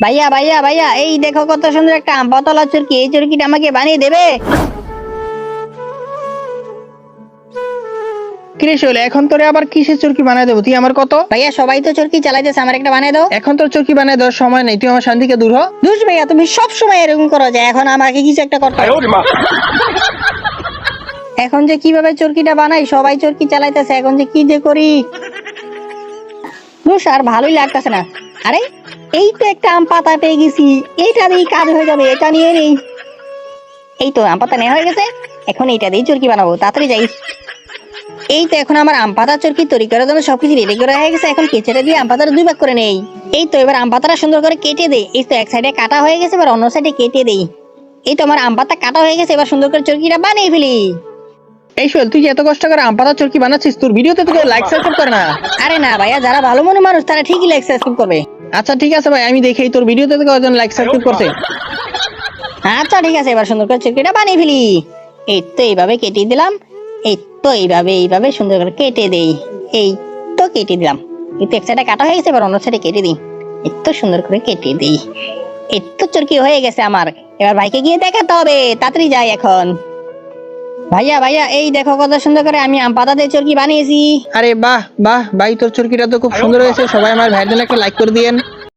ভাইয়া ভাইয়া ভাইয়া এই দেখো কত সুন্দর একটা আম পাতলা চুরকি এই চুরকিটা আমাকে বানিয়ে দেবে? কিরে এখন তোরে আবার কিসের চরকি বানায় দেবো? তুই আমার কত? ভাইয়া সবাই তো চুরকি চালাইতেছে আমার একটা বানিয়ে দাও। এখন তোর চরকি বানায় দেওয়ার সময় নেই তুই আমার শান্তিকে দূর হ। দুষ ভাইয়া তুমি সব সময় এরকম করো যে এখন আমাকে কিছু একটা করতে এখন যে কীভাবে চরকিটা বানাই সবাই চরকি চালাইতেছে এখন যে কি যে করি। দুষ আর ভালোই লাগতেছে না। আরে এই তো একটা আম পাতা পেয়ে গেছি। এটা দিয়ে কাজ হয়ে যাবে এটা নিয়ে নেই এই তো আম পাতা নেওয়া হয়ে গেছে। এখন এইটা দিয়ে চরকি বানাবো তাড়াতাড়ি যাই। এই তো এখন আমার আম পাতা চরকি তৈরি করার জন্য সবকিছু রেডি করা হয়ে গেছে। এখন কেচেটা দিয়ে আম পাতাটা দুই ভাগ করে নেই। এই তো এবার আম পাতাটা সুন্দর করে কেটে দে। এই তো এক সাইডে কাটা হয়ে গেছে এবার অন্য সাইডে কেটে দেই এই তো আমার আম পাতা কাটা হয়ে গেছে এবার সুন্দর করে চরকিটা বানিয়ে ফেলি। এই শৈল তুই এত কষ্ট করে আম পাতা চরকি বানাচ্ছিস তোর ভিডিওতে তো লাইক সাবস্ক্রাইব করে না। আরে না ভাইয়া যারা ভালো মনে মানুষ তারা ঠিকই লাইক সাবস্ক্রাইব করবে। আচ্ছা ঠিক আছে ভাই আমি দেখি তোর ভিডিওতে তো কজন লাইক সাবস্ক্রাইব করছে। আচ্ছা ঠিক আছে এবার সুন্দর করে চরকিটা বানিয়ে ফেলি। এই তো এইভাবে কেটে দিলাম এই তো এইভাবে এইভাবে সুন্দর করে কেটে দেই। এই তো কেটে দিলাম। এই তো এক সাইডে কাটা হয়ে গেছে এবার অন্য সাইডে কেটে দিই। এই তো সুন্দর করে কেটে দিই। এই তো চরকি হয়ে গেছে আমার। এবার ভাইকে গিয়ে দেখাতে হবে তাড়াতাড়ি যাই এখন। ভাইয়া ভাইয়া, এই দেখো কত সুন্দর করে আমি আম পাতা দিয়ে চরকি বানিয়েছি। আরে বাহ বাহ, ভাই, তোর চরকিটা তো খুব সুন্দর হয়েছে। সবাই আমার ভাইয়ের জন্য একটা লাইক করে দিয়েন।